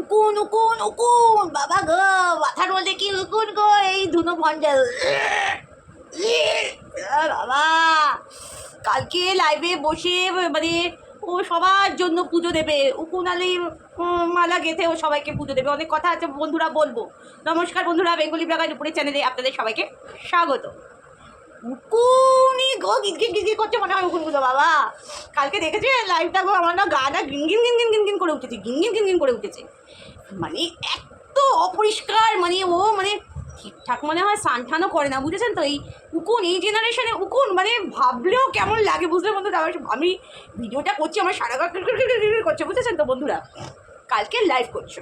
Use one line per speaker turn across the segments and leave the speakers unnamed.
উকুন উকুন উকুন, বাবা গো মাথার মধ্যে কি উকুন গো, এই ধুনো ভঞ্জাল বাবা, কালকে লাইভে বসে মানে ও সবার জন্য পুজো দেবে। উকুন আলী মালা গেথে ও সবাইকে পুজো দেবে। অনেক কথা আছে, বন্ধুরা বলব। নমস্কার বন্ধুরা, বেঙ্গলি ব্লগার উপরে চ্যানেলে আপনাদের সবাইকে স্বাগত। উকুনি গো, গিজ গিজ গিজ করছে মনে হয় উকুনগুলো, বাবা। কালকে দেখেছি লাইভটা গো আমার না গাটা গিন গিন গিন গিন গিন গিন করে উঠেছে, গিন গিন গিন গিন করে উঠেছে। মানে এত অপরিষ্কার মানে ও মানে ঠিকঠাক মনে হয় সানঠানও করে না, বুঝেছেন তো? এই উকুন, এই জেনারেশনে উকুন মানে ভাবলেও কেমন লাগে বুঝলে বন্ধুরা? আমার আমি ভিডিওটা করছি, আমার সারা করছে, বুঝেছেন তো বন্ধুরা? কালকে লাইভ করছ।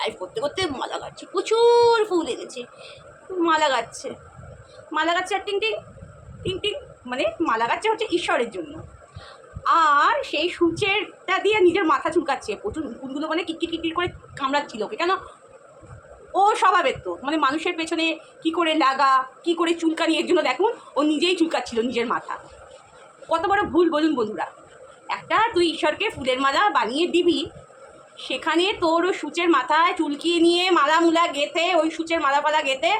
লাইভ করতে করতে মালা গাচ্ছে প্রচুর ফুল এনেছে, মালা গাচ্ছে। মালা আর টিং টিং টিং টিং মানে মালা গাচ্ছে হচ্ছে ঈশ্বরের জন্য। আর সেই সূচেরটা দিয়ে নিজের মাথা চুলকাচ্ছে। প্রচুর উকুনগুলো মানে কিটকিট কিটকিট করে কামড়াচ্ছিল ওকে কেন? ও স্বভাবের তো। মানে মানুষের পেছনে কি করে লাগা, কি করে চুলকানি, এর জন্য দেখুন, ও নিজেই চুলকাচ্ছিল নিজের মাথা। কত বড় ভুল, বলুন বন্ধুরা। একটা তুই ঈশ্বরকে ফুলের মালা বানিয়ে দিবি, সেখানে তোর ওই সূচের মাথায় চুলকিয়ে নিয়ে মালা মুলা গেথে, ওই সূচের মালা ফালা গেথে,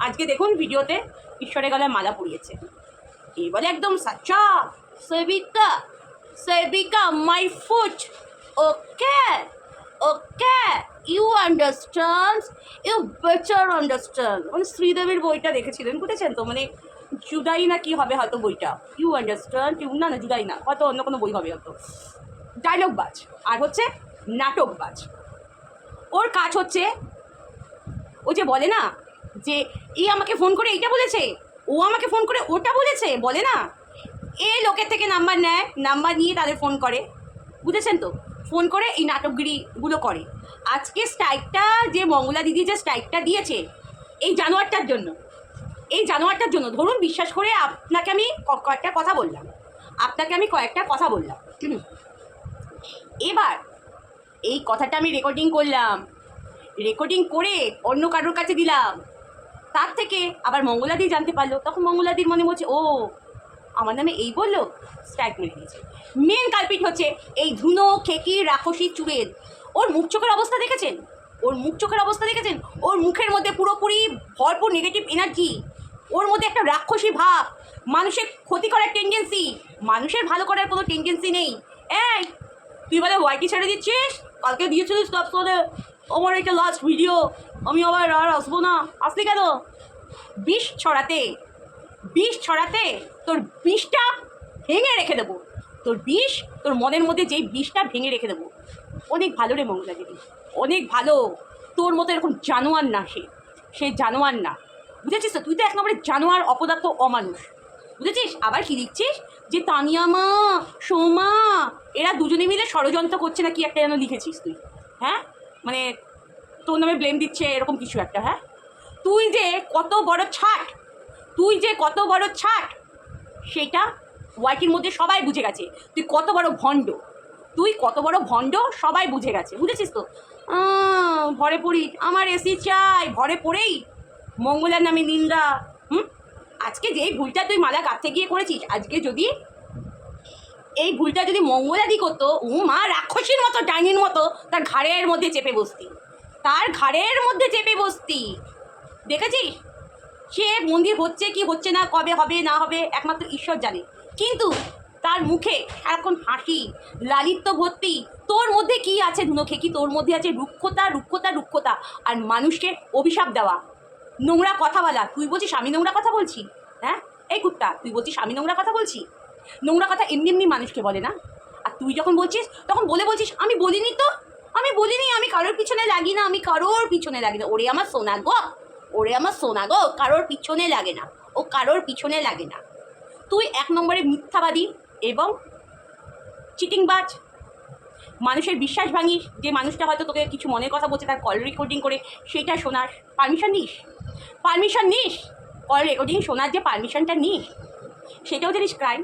আজকে দেখুন ভিডিওতে ঈশ্বরের গলায় মালা পরিয়েছে। বলে একদম সাচ্চা, সেবিকা সেবিকা my foot okay okay you understand you better understand মানে শ্রীদেবীর বইটা দেখেছিলেন, বুঝেছেন তো? মানে জুদাই না কি হবে হয়তো বইটা? ইউ আন্ডারস্ট্যান্ড ইউ না না, জুদাই না, হয়তো অন্য কোনো বই হবে হয়তো। ডায়লগ বাজ আর হচ্ছে নাটক বাজ ওর কাজ হচ্ছে ও যে বলে না যে এই আমাকে ফোন করে এইটা বলেছে, ও আমাকে ফোন করে ওটা বলেছে, বলে না। এ লোকের থেকে নাম্বার নেয়, নাম্বার নিয়ে তাদের ফোন করে, বুঝেছেন তো? ফোন করে এই নাটকগিরিগুলো করে। আজকে স্ট্রাইকটা যে মঙ্গলা দিদি যে স্ট্রাইকটা দিয়েছে, এই জানোয়ারটার জন্য, এই জানোয়ারটার জন্য, ধরুন বিশ্বাস করে আপনাকে আমি কয়েকটা কথা বললাম, আপনাকে আমি কয়েকটা কথা বললাম এবার এই কথাটা আমি রেকর্ডিং করলাম রেকর্ডিং করে অন্য কারোর কাছে দিলাম তার থেকে আবার মঙ্গলাদি জানতে পারল। তখন মঙ্গলাদির মনে হচ্ছে, ও, আমার নামে এই বলল? স্ট্রাইক মেরে দিয়েছে। মেন কালপিট হচ্ছে এই ধুনো, খেকি, রাক্ষসী চুড়েল ওর মুখ চোখের অবস্থা দেখেছেন? ওর মুখ চোখের অবস্থা দেখেছেন? ওর মুখের মধ্যে পুরোপুরি ভরপুর নেগেটিভ এনার্জি ওর মধ্যে একটা রাক্ষসী ভাব। মানুষের ক্ষতি করার টেন্ডেন্সি মানুষের ভালো করার কোনো টেন্ডেন্সি নেই। এই, তুই বলে ওয়াইটি ছেড়ে দিচ্ছিস? কালকে দিয়েছিলিস তারপরে আমার এটা লাস্ট ভিডিও আমি আবার আর আসব না। আসলি কেন? বিষ ছড়াতে বিষ ছড়াতে তোর বিষটা ভেঙে রেখে দেবো। তোর বিষ, তোর মনের মধ্যে যেই বিষটা ভেঙে রেখে দেবো। অনেক ভালো রে মঙ্গলা দেবী অনেক ভালো। তোর মতো এরকম জানোয়ার না সে সে জানোয়ার না। বুঝেছিস তো? তুই তো এক নম্বরে জানোয়ার, অপদার্থ, অমানুষ। বুঝেছিস? আবার কি লিখছিস? যে তানিয়া মা, সোমা, এরা দুজনে মিলে ষড়যন্ত্র করছে না কি একটা যেন লিখেছিস তুই হ্যাঁ? মানে তোর নামে ব্লেম দিচ্ছে, এরকম কিছু একটা হ্যাঁ? তুই যে কত বড় ছাট, তুই যে কত বড় ছাট, সেটা ওয়াইটির মধ্যে সবাই বুঝে গেছে। তুই কত বড় ভণ্ড, তুই কত বড় ভণ্ড সবাই বুঝে গেছে, বুঝেছিস তো? ভরে পড়ি, আমার এসি চাই, ভরে পড়েই মঙ্গলার নামে নিন্দা, হুম? আজকে যেই ভুলটা তুই মালা কাঁদতে গিয়ে করেছিস, আজকে যদি এই ভুলটা যদি মঙ্গলাদি করতো ও মা রাক্ষসীর মতো, ডাইনির মতো, তার ঘাড়ের মধ্যে চেপে বসতি। তার ঘাড়ের মধ্যে চেপে বসতি। দেখেছিস? সে মন্দির হচ্ছে কি হচ্ছে না, কবে হবে, না হবে, একমাত্র ঈশ্বর জানে। কিন্তু তার মুখে সারাক্ষণ হাসি, লালিত্য ভর্তি, তোর মধ্যে কি আছে ধুনোখে? কি তোর মধ্যে আছে রুক্ষতা রুক্ষতা রুক্ষতা? আর মানুষকে অভিশাপ দেওয়া। নোংরা কথা বলা। তুই বলছিস আমি নোংরা কথা বলছি? হ্যাঁ? এই কুত্তা, তুই বলছিস আমি নোংরা কথা বলছি? নোংরা কথা এমনি এমনি মানুষকে বলে না? আর তুই যখন বলছিস, তখন বলে বলছিস, আমি বলিনি তো, আমি বলিনি, আমি কারোর পিছনে লাগি না, আমি কারোর পিছনে লাগি না। ওরে আমার সোনা গো, ওরে আমার সোনা গো, কারোর পিছনে লাগে না, ও কারোর পিছনে লাগে না। তুই এক নম্বরে মিথ্যাবাদী এবং চিটিংবাজ। মানুষের বিশ্বাস ভাঙিস, যে মানুষটা হয়তো তোকে কিছু মনের কথা বলছে তার কল রেকর্ডিং করে সেটা শোনার পারমিশন নিস। পারমিশন নিস কল রেকর্ডিং শোনার যে পারমিশনটা নিস, সেটাও জানিস ক্রাইম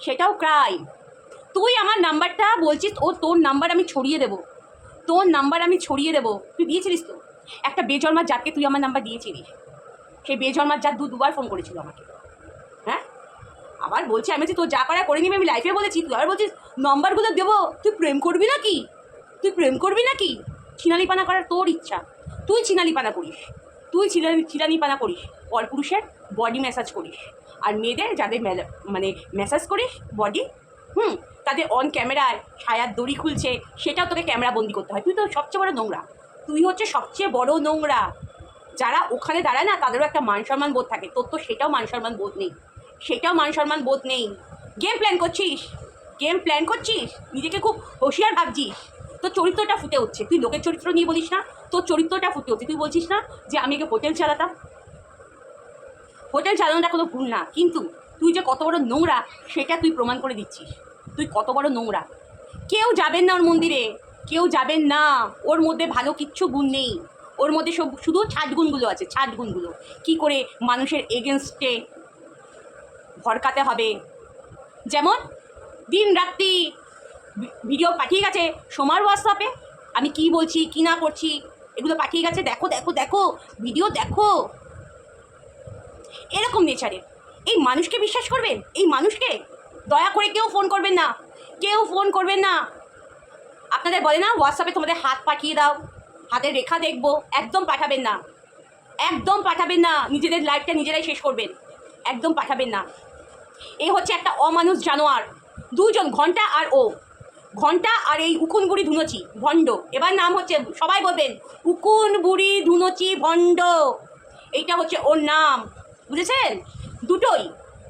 সেটাও ক্রাইম তুই আমার নাম্বারটা বলছিস, ও তোর নাম্বার আমি ছড়িয়ে দেবো। তোর নাম্বার আমি ছড়িয়ে দেবো। তুই দিয়েছিলিস তো? একটা বেজন্মার জাতকে তুই আমার নাম্বার দিয়েছিলিস। সেই বেজন্মার জাত দু দুবার ফোন করেছিল আমাকে। হ্যাঁ? আবার বলছি আমি বলছি তোর যা করা করে নিবি আমি লাইফে বলেছি। তুই আবার বলছিস, নম্বরগুলো দেবো? তুই প্রেম করবি নাকি? তুই প্রেম করবি নাকি? ছিনালিপানা করার তোর ইচ্ছা। তুই ছিনালিপানা করিস। তুই ছিলানি ছিলানিপানা করিস। পরপুরুষের বডি ম্যাসাজ করিস। আর মেয়েদের যাদের মানে ম্যাসাজ করিস বডি হুম, তাদের অন ক্যামেরায় ছায়ার দড়ি খুলছে, সেটাও তোকে ক্যামেরা বন্দি করতে হয়। তুই তো সবচেয়ে বড় নোংরা। তুই হচ্ছে সবচেয়ে বড় নোংরা। যারা ওখানে দাঁড়ায় না, তাদেরও একটা মান সম্মান বোধ থাকে। তোর তো সেটাও মান সম্মান বোধ নেই। সেটাও মান সম্মান বোধ নেই। গেম প্ল্যান করছিস? গেম প্ল্যান করছিস? নিজেকে খুব হুঁশিয়ার ভাবছিস? তোর চরিত্রটা ফুটে উঠছে। তুই লোকের চরিত্র নিয়ে বলিস না। তোর চরিত্রটা ফুটে উঠছে। তুই বলছিস না যে, আমি একে হোটেল চালাতাম। হোটেল চালানোটা কোনো ভুল না। কিন্তু তুই যে কত বড় নোংরা, সেটা তুই প্রমাণ করে দিচ্ছিস। তুই কত বড় নোংরা। কেউ যাবেন না ওর মন্দিরে। কেউ যাবেন না। ওর মধ্যে ভালো কিচ্ছু গুণ নেই। ওর মধ্যে সব শুধু ছাট গুণগুলো আছে ছাট গুণগুলো। কী করে মানুষের এগেনস্টে ভরকাতে হবে? যেমন, দিন রাত্রি ভিডিও পাঠিয়ে গেছে সোমার হোয়াটসঅ্যাপে আমি কি বলছি, কি না করছি, এগুলো পাঠিয়ে গেছে। দেখো দেখো দেখো ভিডিও দেখো। এরকম নেচারের এই মানুষকে বিশ্বাস করবেন? এই মানুষকে? দয়া করে কেউ ফোন করবেন না। কেউ ফোন করবেন না। আপনাদের বলে না হোয়াটসঅ্যাপে তোমাদের হাত পাঠিয়ে দাও। হাতের রেখা দেখব। একদম পাঠাবেন না। একদম পাঠাবেন না। নিজেদের লাইফটা নিজেরাই শেষ করবেন। একদম পাঠাবেন না। এ হচ্ছে একটা অমানুষ জানোয়ার। দুজন, ঘণ্টা আর ও। ঘণ্টা আর এই উকুন বুড়ি ধুনচি, ভণ্ড। এবার নাম হচ্ছে, সবাই বলবেন, উকুন বুড়ি ধুনচি, ভণ্ড। এইটা হচ্ছে ওর নাম। বুঝেছেন? দুটোই।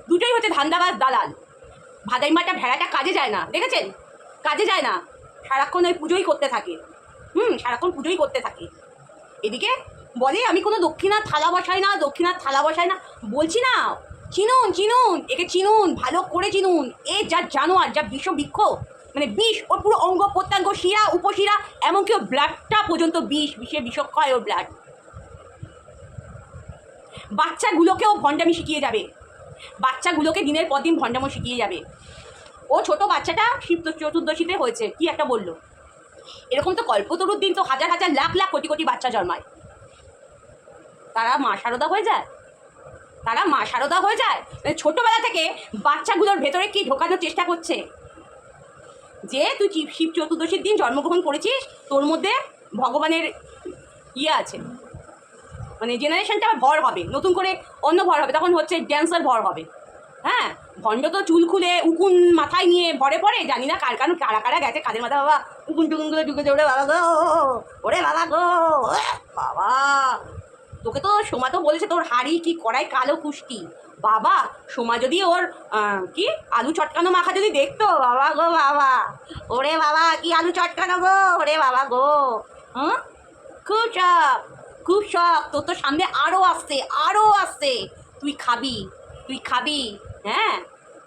দুটোই হচ্ছে ধান্দাবাজ দালাল। ভাদাইমাটা ভেড়াটা কাজে যায় না, দেখেছেন? কাজে যায় না। সারাক্ষণ ওই পুজোই করতে থাকে। হুম, সারাক্ষণ পুজোই করতে থাকে। এদিকে বলে, আমি কোনো দক্ষিণার থালা বসাই না, দক্ষিণার থালা বসাই না। বলছি না, চিনুন চিনুন, একে চিনুন, ভালো করে চিনুন। এ যা জানোয়ার, যা বিষ বৃক্ষ মানে বিষ, ওর পুরো অঙ্গ প্রত্যঙ্গ শিরা, উপশিরা, এমনকি ওর ব্লাডটা পর্যন্ত বিষ, বিষে বিষক্ষয় ওর ব্লাড বাচ্চাগুলোকেও ভণ্ডামি শিখিয়ে যাবে। বাচ্চাগুলোকে দিনের পর দিন ভণ্ডামো শিখিয়ে যাবে। ও ছোট বাচ্চাটা শিব চতুর্দশীতে হয়েছে, কি একটা বলল? এরকম তো কল্পতরুর দিন তো হাজার হাজার লাখ লাখ কোটি কোটি বাচ্চা জন্মায়। তারা মা সারদা হয়ে যায়। তারা মা সারদা হয়ে যায়। মানে ছোটবেলা থেকে বাচ্চাগুলোর ভেতরে কি ঢোকানোর চেষ্টা করছে? যে তুই শিব- শিব চতুর্দশীর দিন জন্মগ্রহণ করেছিস, তোর মধ্যে ভগবানের ইয়ে আছে। মানে জেনারেশনটা ভর হবে। নতুন করে অন্য ভর হবে। তখন হচ্ছে ড্যান্সার ভর হবে। হ্যাঁ? ভণ্ড তো চুল খুলে উকুন মাথায় নিয়ে ভরে পড়ে, জানি না কার কারণ, কারা কারা গেছে, কাদের মাথা বাবা উকুন টুকুনগুলো ঢুকেছে ওরে বাবা গো, ওরে বাবা গো বাবা। তোকে তো সোমা তো বলেছে, তোর হাড়ি কি কড়াই কালো কুষ্টি। বাবা, সোমা যদি ওর কি, আলু চটকানো মাখা যদি দেখতো, বাবা গো, বাবা। ওরে বাবা, কি আলু চটকানো গো, ওরে বাবা গো। হুম? খুব শখ খুব শখ, তোর তো সামনে আরও আসছে আরও আসছে। তুই খাবি তুই খাবি হ্যাঁ?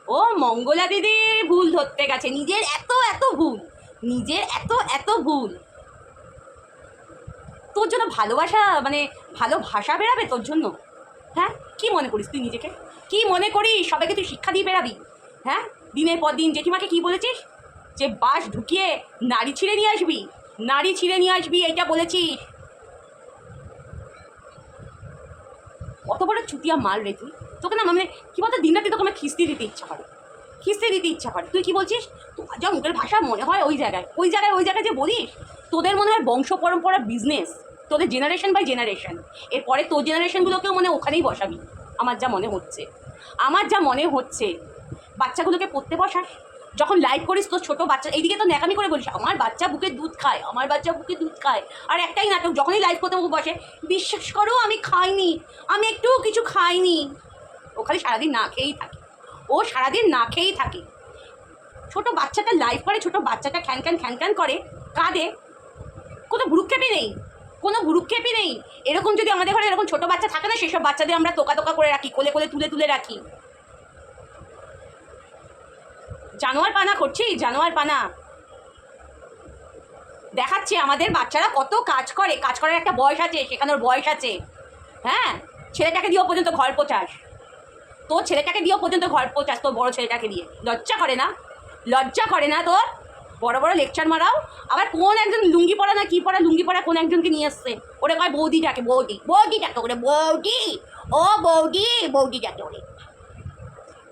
ও মঙ্গলা দিদির ভুল ধরতে গেছে, নিজের এত এত ভুল, নিজের এত এত ভুল। তোর জন্য ভালোবাসা মানে ভালো ভাষা বেরাবে তোর জন্য? হ্যাঁ? কি মনে করিস তুই নিজেকে? কি মনে করিস? সবাইকে তুই শিক্ষা দিয়ে বেরাবি হ্যাঁ? দিনের পর দিন জেঠিমাকে কি বলেছিস? যে বাস ঢুকিয়ে নারী ছিঁড়ে নিয়ে আসবি নারী ছিঁড়ে নিয়ে আসবি, এইটা বলেছিস। কত বড় চুতিয়া মাল রে তুই। তোকে না মানে কি বলতো দিন রাতে তোকে আমার খিস্তি দিতে ইচ্ছা করে। খিস্তি দিতে ইচ্ছা করে। তুই কি বলছিস? তোর যা মুখের ভাষা মনে হয় ওই জায়গায়। ওই জায়গায় ওই জায়গায় যে বলিস, তোদের মনে হয় বংশ পরম্পরা বিজনেস তোদের জেনারেশন বাই জেনারেশন এরপরে তোর জেনারেশনগুলোকেও মনে ওখানেই বসাবি। আমার যা মনে হচ্ছে। আমার যা মনে হচ্ছে, বাচ্চাগুলোকে পড়তে বসাস। যখন লাইভ করিস তোর ছোটো বাচ্চা, এইদিকে তো ন্যাকামি করে বলিস, আমার বাচ্চা বুকে দুধ খায়, আমার বাচ্চা বুকে দুধ খায়। আর একটাই নাটক, যখনই লাইভ করতে বসে, বিশ্বাস করো, আমি খাইনি, আমি একটু কিছু খাইনি। ও খালি সারাদিন না খেয়েই থাকে। ও সারাদিন না খেয়েই থাকে। ছোট বাচ্চাটা লাইভ করে, ছোট বাচ্চাটা খ্যান খ্যান খ্যান খ্যান করে, কাঁদে। কোনো ভুরুক্ষেপই নেই, কোনো ভুরুক্ষেপই নেই। এরকম যদি আমাদের ঘরে এরকম ছোট বাচ্চা থাকে না, সেসব বাচ্চাদের আমরা তোকা তোকা করে রাখি, কোলে কোলে তুলে তুলে রাখি। জানোয়ার পানা করছি, জানোয়ার পানা। দেখাচ্ছে আমাদের বাচ্চারা কত কাজ করে। কাজ করার একটা বয়স আছে, সেখানে ওর বয়স আছে। হ্যাঁ? ছেলেটাকে দিয়েও পর্যন্ত ঘর পোচাস তোর ছেলেটাকে দিয়েও পর্যন্ত ঘর পোচাস তোর বড় ছেলেটাকে দিয়ে। লজ্জা করে না? লজ্জা করে না তোর? বড় বড় লেকচার মারাও। আবার কোন একজন লুঙ্গি পরা না কি পরা, লুঙ্গি পরা কোন একজনকে নিয়ে আসছে ওরে কয় বৌদি ডাকে বৌদি। বৌদি ডাকে ওরে বৌদি! ও বৌদি বৌদি ডাকে ওরে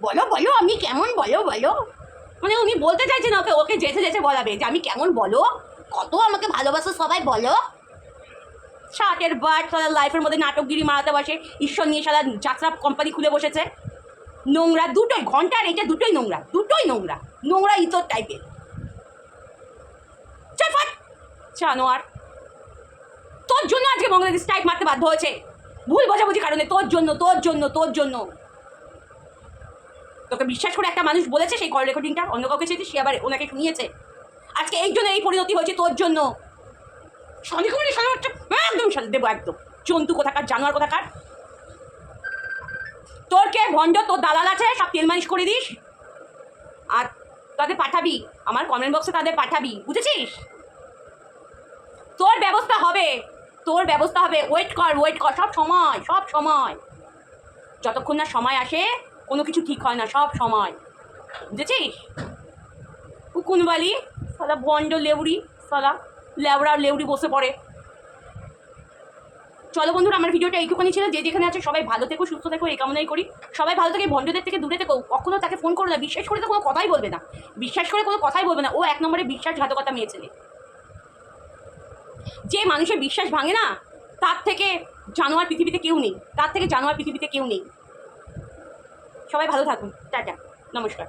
বলো বলো, আমি কেমন? বলো বলো। মানে উনি বলতে চাইছেন ওকে ওকে যেতে যেতে বলাবে যে আমি কেমন বলো? কত আমাকে ভালোবাসো সবাই বলো। শার্টের বাট সারা লাইফের মধ্যে নাটকগিরি মারাতে বসে, ঈশ্বর নিয়ে সারা যাত্রা কোম্পানি খুলে বসেছে। নোংরা দুটোই ঘণ্টার এটা দুটোই নোংরা দুটোই নোংরা নোংরা ইতর টাইপের জানোয়ার, তোর জন্য আজকে মঙ্গলাদি স্ট্রাইক মারতে বাধ্য হয়েছে। ভুল বোঝাবুঝি কারণে তোর জন্য তোর জন্য তোর জন্য। তোকে বিশ্বাস করে একটা মানুষ বলেছে সেই কল রেকর্ডিংটা অন্য কাউকে চেয়েছে সে আবার ওনাকে শুনিয়েছে। আজকে এই জন্য এই পরিণতি হয়েছে তোর জন্য। শালি বাচ্চা, একদম দেবো একদম। জন্তু কোথাকার জানোয়ার কোথাকার? তোর কে ভণ্ড তোর দালাল আছে? সব তেল মালিশ করে দিস। আর তাদের পাঠাবি। আমার কমেন্ট বক্সে তাদের পাঠাবি। বুঝেছিস? তোর ব্যবস্থা হবে। তোর ব্যবস্থা হবে। ওয়েট কর ওয়েট কর। সব সময় সব সময়। যতক্ষণ না সময় আসে কোনো কিছু ঠিক হয় না, সব সময়। বুঝেছিস? উকুনবালি সালা বন্ড লেউড়ি, সালা লেউড়া লেউড়ি বসে পড়ে। চলো বন্ধুরা, আমার ভিডিওটা এইটুখানি ছিল। যে যেখানে আছে সবাই ভালো থেকো, সুস্থ থেকো, এই কামনাই করি। সবাই ভালো থেকে ভণ্ডদের থেকে দূরে থেকো। কখনো তাকে ফোন করো না। বিশ্বাস করে তো কোনো কথাই বলবে না। বিশ্বাস করে কোনো কথাই বলবে না। ও এক নম্বরে বিশ্বাসঘাতকতা মেয়ে ছেলে। যে মানুষের বিশ্বাস ভাঙে না, তার থেকে জানোয়ার পৃথিবীতে কেউ নেই। তার থেকে জানোয়ার পৃথিবীতে কেউ নেই। সবাই ভালো থাকুন। টাটা। নমস্কার।